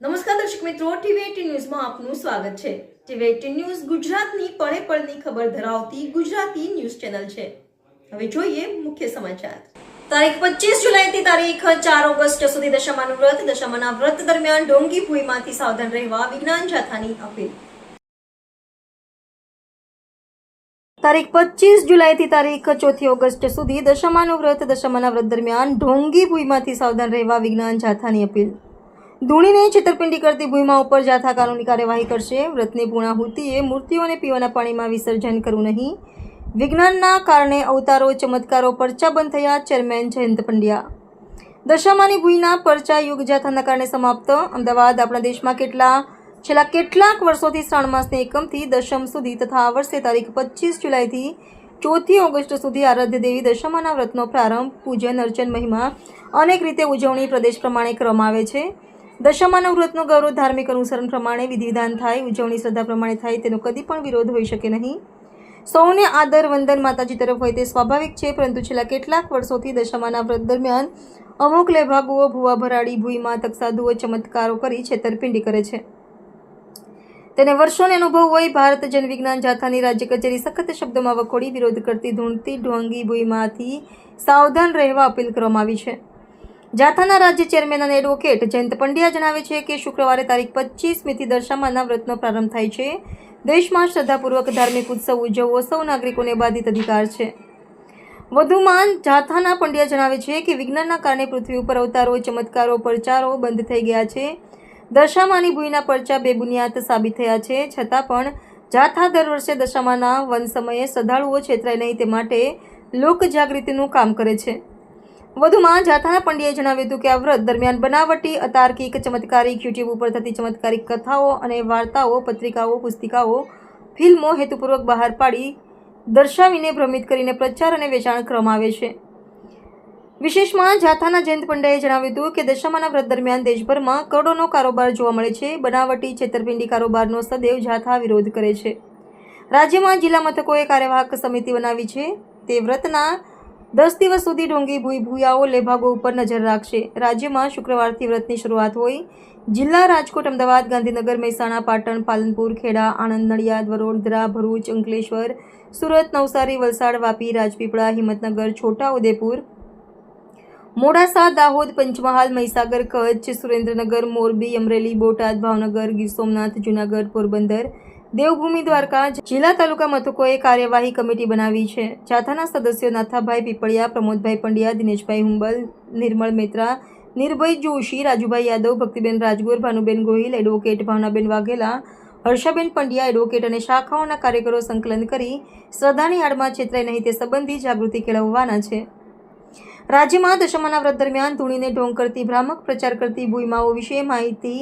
નમસ્કાર દર્શક મિત્રો, ટીવી ન્યૂઝમાં આપનું સ્વાગત છે. ટીવી ન્યૂઝ ગુજરાતની પળે પળની ખબર ધરાવતી ગુજરાતી ન્યૂઝ ચેનલ છે. હવે જોઈએ મુખ્ય સમાચાર. તારીખ પચીસ જુલાઈથી તારીખ ચાર ઓગસ્ટ સુધી દશામાનું વ્રત, દશામાના વ્રત દરમિયાન ડોંગી ભૂઈમાંથી સાવધાન રહેવા વિજ્ઞાન જાથાની અપીલ. તારીખ પચીસ જુલાઈથી તારીખ ચોથી ઓગસ્ટ સુધી દશામાનું વ્રત, દશામાના વ્રત દરમિયાન ઢોંગી ભૂઈમાંથી સાવધાન રહેવા વિજ્ઞાન જાથાની અપીલ. ધૂણીને છેતરપિંડી કરતી ભૂઈમાં ઉપર જાથા કાનૂની કાર્યવાહી કરશે. વ્રતની પૂર્ણાહુતિએ મૂર્તિઓને પીવાના પાણીમાં વિસર્જન કરવું નહીં. વિજ્ઞાનના કારણે અવતારો ચમત્કારો પરચા બંધ થયા. ચેરમેન જયંત પંડ્યા. દશામાની ભૂઈના પરચા યુગ જાથાના કારણે સમાપ્ત. અમદાવાદ આપણા દેશમાં કેટલા, છેલ્લા કેટલાક વર્ષોથી શ્રાવણ માસની એકમથી દશમ સુધી તથા આ વર્ષે તારીખ પચીસ જુલાઈથી ચોથી ઓગસ્ટ સુધી આરાધ્ય દેવી દશામાના વ્રતનો પ્રારંભ, પૂજન, અર્ચન, મહિમા અનેક રીતે ઉજવણી પ્રદેશ પ્રમાણે કરવામાં આવે છે. દશામાના વ્રતનું ગૌરવ ધાર્મિક અનુસરણ પ્રમાણે વિધિવિધાન થાય, ઉજવણી શ્રદ્ધા પ્રમાણે થાય, તેનો કદી પણ વિરોધ હોઈ શકે નહીં. સૌને આદર, વંદન માતાજી તરફ હોય તે સ્વાભાવિક છે, પરંતુ છેલ્લા કેટલાક વર્ષોથી દશામાના વ્રત દરમિયાન અમુક લેભાગુઓ ભૂવા ભરાડી, ભૂઈમાં તકસાધુઓ ચમત્કારો કરી છેતરપિંડી કરે છે. તેને વર્ષોનો અનુભવ હોય, ભારત જન વિજ્ઞાન જાથાની રાજ્ય કચેરી સખત શબ્દોમાં વખોડી વિરોધ કરતી ધૂણતી, ઢોંગી, ભૂઈમાંથી સાવધાન રહેવા અપીલ કરવામાં આવી છે. જાથાના રાજ્ય ચેરમેન અને એડવોકેટ જયંત પંડ્યા જણાવે છે કે શુક્રવારે તારીખ પચીસ મીથી દર્શામાના વ્રતનો પ્રારંભ થાય છે. દેશમાં શ્રદ્ધાપૂર્વક ધાર્મિક ઉત્સવ, ઉજવવો સૌ નાગરિકોને બાધિત અધિકાર છે. વધુમાં જાથાના પંડ્યા જણાવે છે કે વિજ્ઞાનના કારણે પૃથ્વી ઉપર અવતારો, ચમત્કારો, પરચારો બંધ થઈ ગયા છે. દશામાની ભૂઈના પરચા બેબુનિયાદ સાબિત થયા છે. છતાં પણ જાથા દર વર્ષે દશામાના વન સમયે શ્રદ્ધાળુઓ છેતરાય નહીં તે માટે લોકજાગૃતિનું કામ કરે છે. વધુમાં જાથાના પંડ્યાએ જણાવ્યું હતું કે આ વ્રત દરમિયાન બનાવટી, અતાર્કિક, ચમત્કારિક યુટ્યુબ ઉપર થતી ચમત્કારિક કથાઓ અને વાર્તાઓ, પત્રિકાઓ, પુસ્તિકાઓ, ફિલ્મો હેતુપૂર્વક બહાર પાડી દર્શાવીને ભ્રમિત કરીને પ્રચાર અને વેચાણ ક્રમાવે છે. વિશેષમાં જાથાના જયંત પંડ્યાએ જણાવ્યું હતું કે દશામાના વ્રત દરમિયાન દેશભરમાં કરોડોનો કારોબાર જોવા મળે છે. બનાવટી, છેતરપિંડી કારોબારનો સદૈવ જાથા વિરોધ કરે છે. રાજ્યમાં જિલ્લા મથકોએ કાર્યવાહક સમિતિ બનાવી છે. તે વ્રતના દસ દિવસ સુધી ડુંગી ભૂઈ ભૂયાઓ લેભાગો ઉપર નજર રાખશે. રાજ્યમાં શુક્રવારથી વ્રતની શરૂઆત હોય. જિલ્લા રાજકોટ, અમદાવાદ, ગાંધીનગર, મહેસાણા, પાટણ, પાલનપુર, ખેડા, આણંદ, નડિયાદ વડોદરા ભરૂચ, અંકલેશ્વર, સુરત, નવસારી, વલસાડ, વાપી, રાજપીપળા, હિંમતનગર, છોટા ઉદેપુર, મોડાસા, દાહોદ, પંચમહાલ, મહીસાગર, કચ્છ, સુરેન્દ્રનગર, મોરબી, અમરેલી, બોટાદ, ભાવનગર, ગીર સોમનાથ, જૂનાગઢ, પોરબંદર દેવભૂમિ દ્વારકા જિલ્લા તાલુકા મથકોએ કાર્યવાહી કમિટી બનાવી છે. જાથાના સદસ્યો નાથાભાઈ પીપળિયા, પ્રમોદભાઈ પંડ્યા, દિનેશભાઈ હુંબલ, નિર્મળ મેત્રા નિર્ભય જોશી, રાજુભાઈ યાદવ, ભક્તિબેન રાજગોર, ભાનુબેન ગોહિલ, એડવોકેટ ભાવનાબેન વાઘેલા, હર્ષાબેન પંડ્યા એડવોકેટ અને શાખાઓના કાર્યકરો સંકલન કરી શ્રદ્ધાની આડમાં છેતરાય નહીં તે સંબંધી જાગૃતિ કેળવવાના છે. રાજ્યમાં દશમાના વ્રત દરમિયાન ધૂણીને ઢોંગ કરતી ભ્રામક પ્રચાર કરતી ભૂઈમાઓ વિશે માહિતી